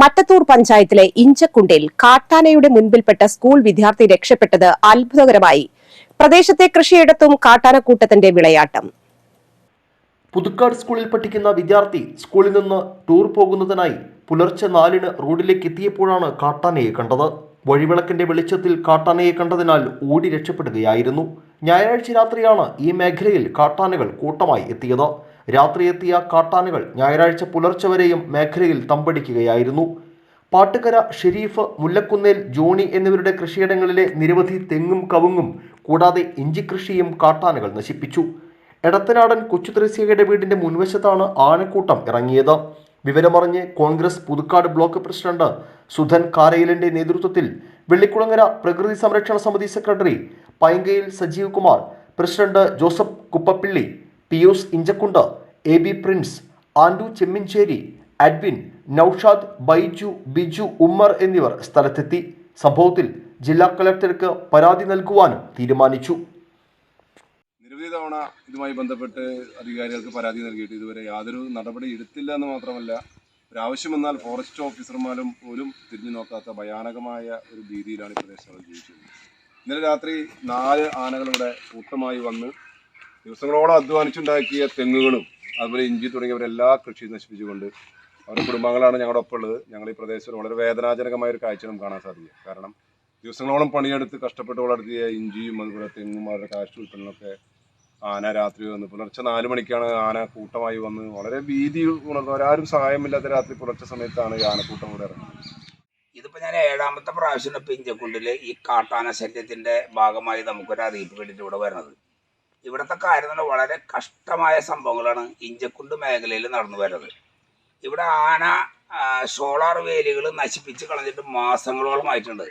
മട്ടത്തൂർ പഞ്ചായത്തിലെ ഇഞ്ചക്കുണ്ടിൽ കാട്ടാനയുടെ മുൻപിൽപ്പെട്ട സ്കൂൾ വിദ്യാർത്ഥി രക്ഷപ്പെട്ടത് അത്ഭുതകരമായി. പ്രദേശത്തെ കൃഷിയിടത്തും കാട്ടാനക്കൂട്ടത്തിന്റെ വിളയാട്ടം. പുതുക്കാട് സ്കൂളിൽ പഠിക്കുന്ന വിദ്യാർത്ഥി സ്കൂളിൽ നിന്ന് ടൂർ പോകുന്നതിനായി പുലർച്ചെ നാലിന് റോഡിലേക്ക് എത്തിയപ്പോഴാണ് കാട്ടാനയെ കണ്ടത്. വഴിവിളക്കിന്റെ വെളിച്ചത്തിൽ കാട്ടാനയെ കണ്ടതിനാൽ ഓടി രക്ഷപ്പെടുകയായിരുന്നു. ഞായറാഴ്ച രാത്രിയാണ് ഈ മേഖലയിൽ കാട്ടാനകൾ കൂട്ടമായി എത്തിയത്. രാത്രി എത്തിയ കാട്ടാനകൾ ഞായറാഴ്ച പുലർച്ചെ വരെയും മേഖലയിൽ തമ്പടിക്കുകയായിരുന്നു. പാട്ടുകര ഷെരീഫ് മുല്ലക്കുന്നേൽ ജോണി എന്നിവരുടെ കൃഷിയിടങ്ങളിലെ നിരവധി തെങ്ങും കവുങ്ങും കൂടാതെ ഇഞ്ചിക്കൃഷിയും കാട്ടാനകൾ നശിപ്പിച്ചു. എടത്തനാടൻ കൊച്ചുത്രേസ്യയുടെ വീടിന്റെ മുൻവശത്താണ് ആനക്കൂട്ടം ഇറങ്ങിയത്. വിവരമറിഞ്ഞ് കോൺഗ്രസ് പുതുക്കാട് ബ്ലോക്ക് പ്രസിഡന്റ് സുധൻ കാരയിലിന്റെ നേതൃത്വത്തിൽ വെള്ളിക്കുളങ്ങര പ്രകൃതി സംരക്ഷണ സമിതി secretary Painkayil Sajeev Kumar president Joseph Kuppappilly Pius Inchakkundu? A B Prince Andu Chemmincheri Adwin Noushad Baiju Biju Ummer എന്നിവർ സ്ഥലത്തെത്തി. സംഭവത്തിൽ ജില്ലാ കളക്ടർക്ക് പരാതി നൽകുവാനും തീരുമാനിച്ചു. നിരവധി തവണ ഇതുമായി ബന്ധപ്പെട്ട് അധികാരികൾക്ക് പരാതി നൽകിയിട്ട് ഇതുവരെ യാതൊരു നടപടി എടുത്തില്ല എന്ന് മാത്രമല്ല ഒരാവശ്യം വന്നാൽ ഫോറസ്റ്റ് ഓഫീസർമാരും പോലും തിരിഞ്ഞു നോക്കാത്ത ഭയാനകമായ ഒരു രീതിയിലാണ് ഈ പ്രദേശങ്ങൾ ജീവിച്ചിരുന്നത് ഇന്നലെ രാത്രി നാല് ആനകൾ ഇവിടെ കൂട്ടമായി വന്ന് ദിവസങ്ങളോളം അധ്വാനിച്ചുണ്ടാക്കിയ തെങ്ങുകളും അതുപോലെ ഇഞ്ചി തുടങ്ങിയവരെല്ലാ കൃഷി നശിപ്പിച്ചുകൊണ്ട് അവരുടെ കുടുംബങ്ങളാണ് ഞങ്ങളുടെ ഒപ്പം ഉള്ളത്. ഞങ്ങൾ ഈ പ്രദേശത്ത് വളരെ വേദനാജനകമായ ഒരു കാഴ്ച നമുക്ക് കാണാൻ സാധിക്കും. കാരണം ദിവസങ്ങളോളം പണിയെടുത്ത് കഷ്ടപ്പെട്ട് വളർത്തിയ ഇഞ്ചിയും അതുപോലെ തെങ്ങും അവരുടെ കാശ് ഉൽപ്പന്നങ്ങളൊക്കെ ആന രാത്രി വന്ന് പുലർച്ചെ നാല് മണിക്കാണ് ആന കൂട്ടമായി വന്ന് വളരെ ഭീതി ഉണർന്നു. ആരും സഹായമില്ലാത്ത രാത്രി പുലർച്ചെ സമയത്താണ് ഈ ആനക്കൂട്ടം കൂടെ ഇറങ്ങുന്നത്. ഇതിപ്പോൾ ഞാൻ ഏഴാമത്തെ പ്രാവശ്യം ഇപ്പം ഇഞ്ചക്കുണ്ടിൽ ഈ കാട്ടാന ശല്യത്തിന്റെ ഭാഗമായി നമുക്കൊരു അറിയിപ്പ് വേണ്ടിയിട്ട് ഇവിടെ വരുന്നത്. ഇവിടുത്തെ കാര്യം വളരെ കഷ്ടമായ സംഭവങ്ങളാണ് ഇഞ്ചക്കുണ്ട് മേഖലയിൽ നടന്നു വരുന്നത്. ഇവിടെ ആന സോളാർ വേലികൾ നശിപ്പിച്ച് കളഞ്ഞിട്ട് മാസങ്ങളോളമായിട്ടുണ്ട്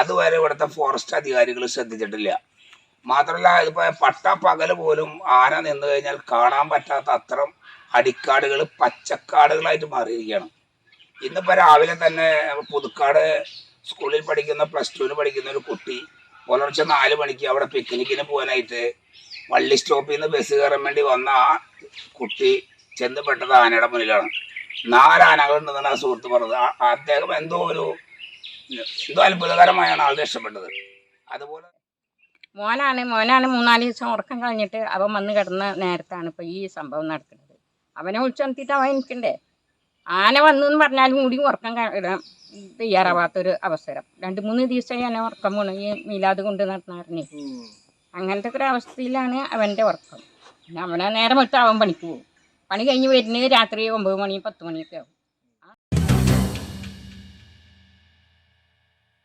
അതുവരെ ഇവിടുത്തെ ഫോറസ്റ്റ് അധികാരികൾ ശ്രദ്ധിച്ചിട്ടില്ല. മാത്രമല്ല ഇതിപ്പോൾ പട്ട പകൽ പോലും ആന നിന്ന് കഴിഞ്ഞാൽ കാണാൻ പറ്റാത്ത അത്തരം അടിക്കാടുകൾ പച്ചക്കാടുകളായിട്ട് മാറിയിരിക്കുകയാണ്. ഇന്നിപ്പോൾ രാവിലെ തന്നെ പുതുക്കാട് സ്കൂളിൽ പഠിക്കുന്ന പ്ലസ് ടുവിന് പഠിക്കുന്ന ഒരു കുട്ടി പുലർച്ചെ നാല് മണിക്ക് അവിടെ പിക്നിക്കിന് പോകാനായിട്ട് വള്ളി സ്റ്റോപ്പിൽ നിന്ന് ബസ് കയറാൻ വേണ്ടി വന്ന ആ കുട്ടി ചെന്നപ്പെട്ടത് ആനയുടെ മുന്നിലാണ്. നാല് ആനകളുണ്ടെന്നാണ് ആ സുഹൃത്ത് പറഞ്ഞത്. ആ- അദ്ദേഹം എന്തോ ഒരു എന്തോ അത്ഭുതകരമായാണ് ആൾ ഇഷ്ടപ്പെട്ടത്. അതുപോലെ മോനാണ് മോനാണ് മൂന്നാൽ ദിവസം ഉറക്കം കഴിഞ്ഞിട്ട് അവൻ വന്ന് കിടന്ന നേരത്താണ് ഇപ്പോൾ ഈ സംഭവം നടക്കുന്നത്. അവനെ വിളിച്ചുണർത്തിയിട്ട് അവൻ എനിക്കണ്ടേ ആന വന്നു എന്ന് പറഞ്ഞാലും കൂടി ഉറക്കം ഇടാൻ തയ്യാറാവാത്തൊരു അവസരം. രണ്ട് മൂന്ന് ദിവസമായി ഞാൻ ഉറക്കം പോണു ഈ മീലാത് കൊണ്ട് അങ്ങനത്തെ ഒരു അവസ്ഥയിലാണ് അവന്റെ ഉറക്കം. പിന്നെ അവനെ നേരം വിട്ട് അവൻ പണിക്ക് പോകും. പണി കഴിഞ്ഞ് വരുന്നത് രാത്രി ഒമ്പത് മണി പത്ത് മണിയൊക്കെ ആവും.